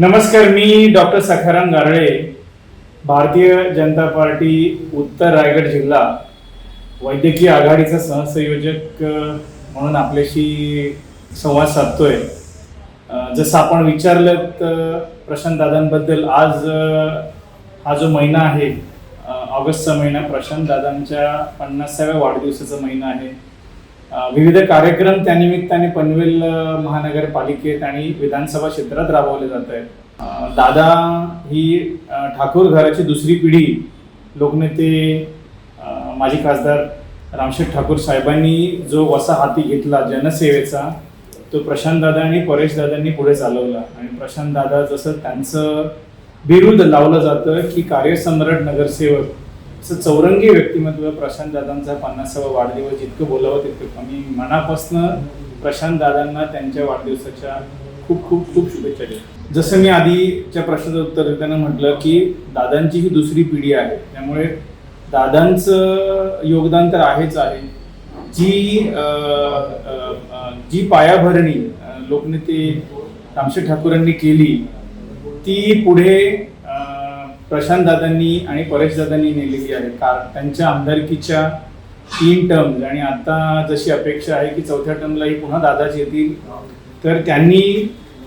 नमस्कार मी doctor Sakharam Garale Bharatiya Janata party उत्तर रायगड जिल्हा वैद्यकीय आघाडीचा सहसंयोजक म्हणून आपल्याशी संवाद साधतोय. जसं आपण विचारलं तर प्रशांत दादांबद्दल आज हा जो महिना आहे ऑगस्टचा महिना प्रशांत दादांच्या पन्नासाव्या वाढदिवसाचा महिना आहे. विविध कार्यक्रम त्यानिमित्ताने पनवेल महानगरपालिकेत आणि विधानसभा क्षेत्रात राबवले जात आहेत. दादा ही ठाकूर घराची दुसरी पिढी लोकनेते माजी खासदार रामशेठ ठाकूर साहेबांनी जो वसा हाती घेतला जनसेवेचा तो प्रशांत दादा आणि परेश दादांनी पुढे चालवला. आणि प्रशांत दादा जसं त्यांचं बिरुद लावलं जातं की कार्यसम्राट नगरसेवक असं चौरंगी व्यक्तिमत्व प्रशांत दादांचा पन्नासावा वाढदिवस जितकं बोलावं तितकं कमी. मनापासनं प्रशांत दादांना त्यांच्या वाढदिवसाच्या खूप खूप खूप शुभेच्छा देतो. जसं मी आधीच्या प्रश्नाचं उत्तर देताना म्हटलं की दादांची ही दुसरी पिढी आहे. त्यामुळे दादांचं योगदान तर आहेच आहे. जी जी पायाभरणी लोकनेते रामशेठ ठाकूरांनी केली ती पुढे प्रशांत दादांनी आणि परेश दादांनी नेलेली आहे. कारण त्यांच्या आमदारकीच्या तीन टर्म आणि आता जशी अपेक्षा आहे की चौथ्या टर्मलाही पुन्हा दादाच येतील तर त्यांनी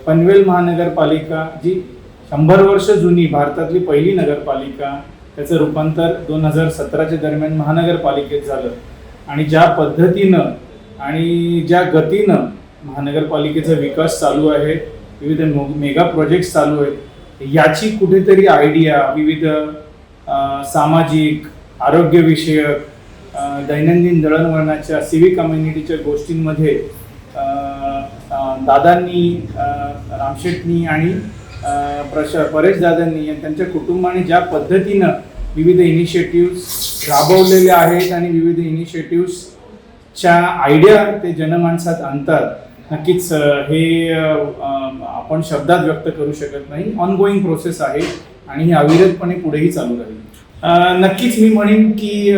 पनवेल महानगरपालिका जी शंभर वर्ष जुनी भारतातली पहिली नगरपालिका त्याचं रूपांतर दोन हजार सतराच्या दरम्यान महानगरपालिकेत झालं. आणि ज्या पद्धतीनं आणि ज्या गतीनं महानगरपालिकेचा विकास चालू आहे विविध मेगा प्रोजेक्ट्स चालू आहेत याची कुठेतरी आयडिया विविध सामाजिक आरोग्यविषयक दैनंदिन दळणवळणाच्या सिव्हिक कम्युनिटीच्या गोष्टींमध्ये दादांनी रामशेटनी आणि प्रश परेश दादांनी आणि त्यांच्या कुटुंबाने ज्या पद्धतीनं विविध इनिशिएटिव्ह्ज राबवलेले आहेत आणि विविध इनिशिएटिव्ह्जच्या आयडिया ते जनमानसात आणतात नक्कीच हे आपण शब्दात व्यक्त करू शकत नाही. ऑनगोईंग प्रोसेस आहे आणि ही अविरतपणे पुढेही चालू राहील. नक्कीच मी म्हणेन की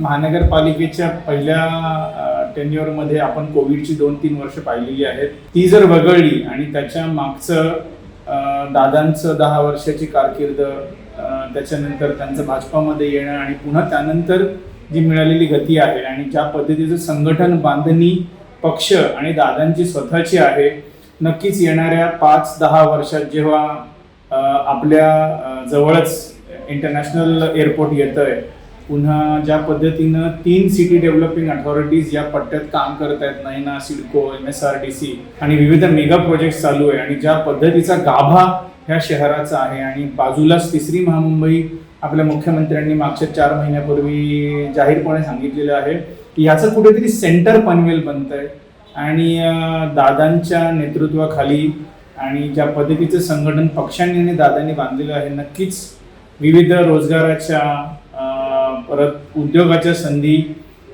महानगरपालिकेच्या पहिल्या टेन्युअरमध्ये आपण कोविडची दोन तीन वर्ष पाहिलेली आहेत. ती जर वगळली आणि त्याच्या मागचं दादांचं दहा वर्षाची कारकीर्द त्याच्यानंतर त्यांचं भाजपामध्ये येणं आणि पुन्हा त्यानंतर जी मिळालेली गती आहे आणि ज्या पद्धतीचं संघटन बांधणी पक्ष आणि दादांची स्वतःची आहे. नक्कीच येणाऱ्या पाच दहा वर्षात जेव्हा आपल्या जवळच इंटरनॅशनल एअरपोर्ट येत आहे पुन्हा ज्या पद्धतीनं तीन सिटी डेव्हलपिंग अथॉरिटीज या पट्ट्यात काम करत आहेत Naina CIDCO M S R D C आणि विविध मेगा प्रोजेक्ट चालू आहे आणि ज्या पद्धतीचा गाभा ह्या शहराचा आहे आणि बाजूलाच तिसरी महामुंबई आपल्या मुख्यमंत्र्यांनी मागच्या चार महिन्यापूर्वी जाहीरपणे सांगितलेलं आहे की याचं कुठेतरी सेंटर पनवेल बनत आहे आणि दादांच्या नेतृत्वाखाली आणि ज्या पद्धतीचं संघटन पक्षांनी आणि दादांनी बांधलेलं आहे नक्कीच विविध रोजगाराच्या परत उद्योगाच्या संधी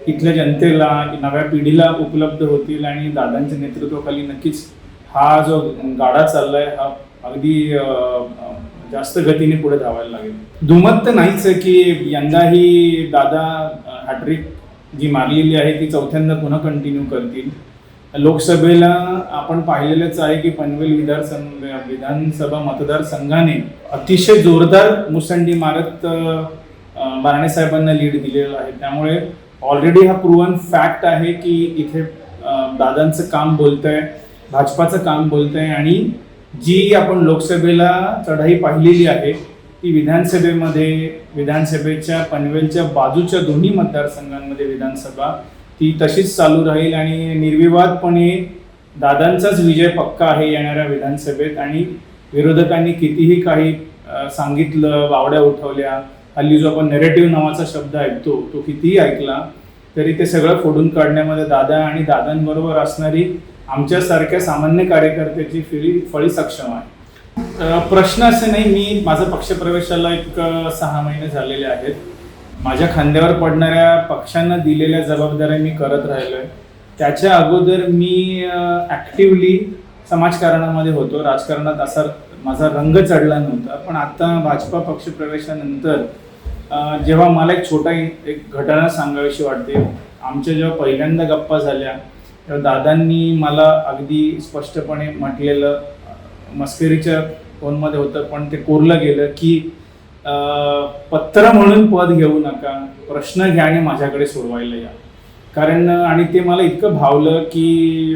इथल्या जनतेला नव्या पिढीला उपलब्ध होतील आणि दादांच्या नेतृत्वाखाली नक्कीच हा जो गाडा चाललाय हा अगदी जास्त गतीने पुढे धावायला लागेल. दुमत तर नाहीच आहे की यंदाही दादा हॅट्रिक जी मारलेली आहे ती चौथ्यांदा पुन्हा कंटिन्यू करतील. लोकसभेला आपण पाहिलेलंच आहे की पनवेल विधानसंघ विधानसभा मतदारसंघाने अतिशय जोरदार मुसंडी मारत अं, साहेबांना लीड दिलेलं आहे. त्यामुळे ऑलरेडी हा प्रूव्हन फॅक्ट आहे की इथे दादांचं काम बोलतंय भाजपाचं काम बोलतंय आणि जी आपण लोकसभेला चढाई पाहिलेली आहे ती विधानसभेमध्ये विधानसभेच्या पनवेलच्या बाजूच्या दोन्ही मतदारसंघांमध्ये विधानसभा ती तशीच चालू राहील आणि निर्विवादपणे दादांचाच विजय पक्का आहे येणाऱ्या विधानसभेत आणि विरोधकांनी कितीही काही सांगितलं वावड्या उठवल्या हल्ली जो आपण नेरेटिव्ह नावाचा शब्द ऐकतो तो कितीही ऐकला तरी ते सगळं फोडून काढण्यामध्ये दादा आणि दादांबरोबर असणारी आमच्यासारख्या सामान्य कार्यकर्त्याची फिरी फळी सक्षम आहे. प्रश्न असे नाही मी माझा पक्षप्रवेशाला एक सहा महिने झालेले आहेत. माझ्या खांद्यावर पडणाऱ्या पक्षांना दिलेल्या जबाबदाऱ्या मी करत राहिलो आहे त्याच्या अगोदर मी ॲक्टिवली समाजकारणामध्ये होतो. राजकारणात असा माझा रंग चढला नव्हता. पण आता भाजपा पक्षप्रवेशानंतर जेव्हा मला एक छोटा एक घटना सांगावीशी वाटते. आमच्या जेव्हा पहिल्यांदा गप्पा झाल्या तेव्हा दादांनी मला अगदी स्पष्टपणे म्हटलेलं मस्करीच्या फोनमध्ये होतं पण ते कोरलं गेलं की पत्र म्हणून पद घेऊ नका प्रश्न घ्या आणि माझ्याकडे सोडवायला या. कारण आणि ते मला इतकं भावलं की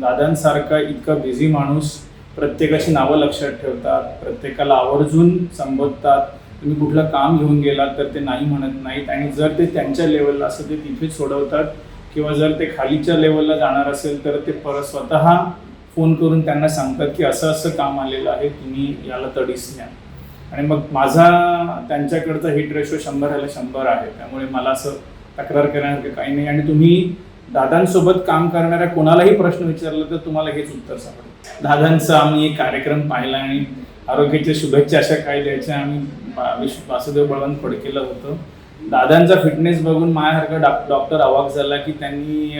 दादांसारखा इतका बिझी माणूस प्रत्येकाची नावं लक्षात ठेवतात प्रत्येकाला आवर्जून संबोधतात. तुम्ही कुठलं काम घेऊन गेलात तर ते नाही म्हणत नाहीत आणि जर ते त्यांच्या लेवलला असं ते तिथेच सोडवतात किंवा जर ते खालीच्या लेवलला जाणार असेल तर ते परत स्वतः फोन करून त्यांना सांगतात की असं असं काम आलेलं आहे तुम्ही याला तडीस न्या. आणि मग माझा त्यांच्याकडचा हिट रेशो शंभर ह्याला शंभर आहे. त्यामुळे मला असं तक्रार करण्यासारखं काही नाही. आणि तुम्ही दादांसोबत काम करणाऱ्या कोणालाही प्रश्न विचारला तर तुम्हाला हेच उत्तर सापडेल. दादांचा आम्ही एक कार्यक्रम पाहिला आणि आरोग्याच्या शुभेच्छा अशा काय द्यायच्या. आम्ही बा- वासुदेव बळवंत फडकेलं होतं. दादांचा फिटनेस बघून माझ्यासारखा डॉक्टर अवाक झाला की त्यांनी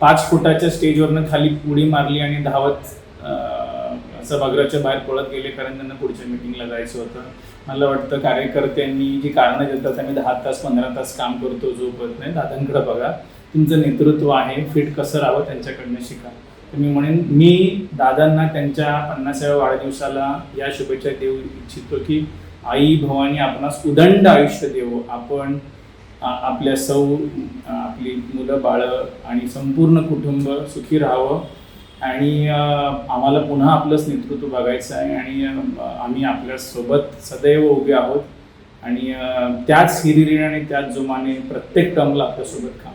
पाच फुटाच्या स्टेजवरनं खाली उडी मारली आणि धावत सभागृहाच्या बाहेर पळत गेले कारण त्यांना पुढच्या मिटिंगला जायचं होतं. मला वाटतं कार्यकर्त्यांनी जी कारणं देतात आम्ही दहा तास पंधरा तास काम करतो झोपत नाही दादांकडे बघा तुमचं नेतृत्व आहे फिट कसं राहावं त्यांच्याकडनं शिका. तर मी म्हणेन मी दादांना त्यांच्या पन्नासाव्या वाढदिवसाला या शुभेच्छा देऊ इच्छितो की आई भवानी आपणास उदंड आयुष्य देवो. आपण आपल्या सौ आपली मुलं बाळं आणि संपूर्ण कुटुंब सुखी राहावं. आणि आम्हाला पुन्हा आपलंच नेतृत्व बघायचं आहे आणि आम्ही आपल्यासोबत सदैव उभे आहोत. आणि त्याच हिरिरीने आणि त्याच जोमाने प्रत्येक टर्मला आपल्यासोबत काम